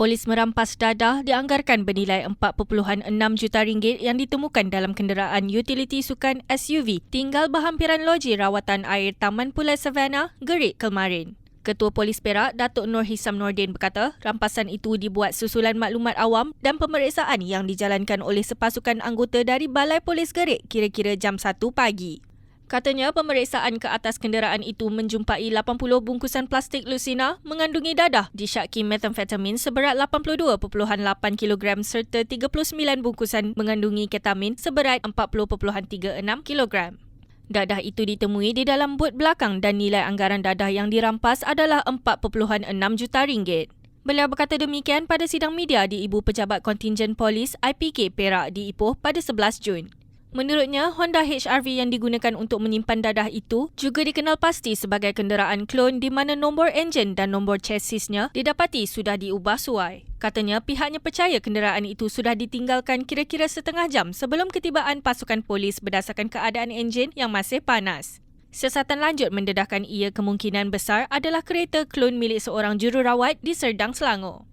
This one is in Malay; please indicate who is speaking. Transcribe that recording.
Speaker 1: Polis merampas dadah dianggarkan bernilai 4.6 juta ringgit yang ditemukan dalam kenderaan utility sukan SUV tinggal berhampiran loji rawatan air Taman Pulai Savannah, Gerik kemarin. Ketua Polis Perak, Datuk Nur Hisam Nordin berkata, rampasan itu dibuat susulan maklumat awam dan pemeriksaan yang dijalankan oleh sepasukan anggota dari Balai Polis Gerik kira-kira jam 1 pagi. Katanya pemeriksaan ke atas kenderaan itu menjumpai 80 bungkusan plastik Lucina mengandungi dadah disyaki metamfetamin seberat 82.8 kg serta 39 bungkusan mengandungi ketamin seberat 40.36 kg. Dadah itu ditemui di dalam bot belakang dan nilai anggaran dadah yang dirampas adalah 4.6 juta ringgit. Beliau berkata demikian pada sidang media di Ibu Pejabat Kontingen Polis IPK Perak di Ipoh pada 11 Jun. Menurutnya, Honda HR-V yang digunakan untuk menyimpan dadah itu juga dikenal pasti sebagai kenderaan klon di mana nombor enjin dan nombor chassisnya didapati sudah diubah suai. Katanya pihaknya percaya kenderaan itu sudah ditinggalkan kira-kira setengah jam sebelum ketibaan pasukan polis berdasarkan keadaan enjin yang masih panas. Siasatan lanjut mendedahkan ia kemungkinan besar adalah kereta klon milik seorang jururawat di Serdang Selangor.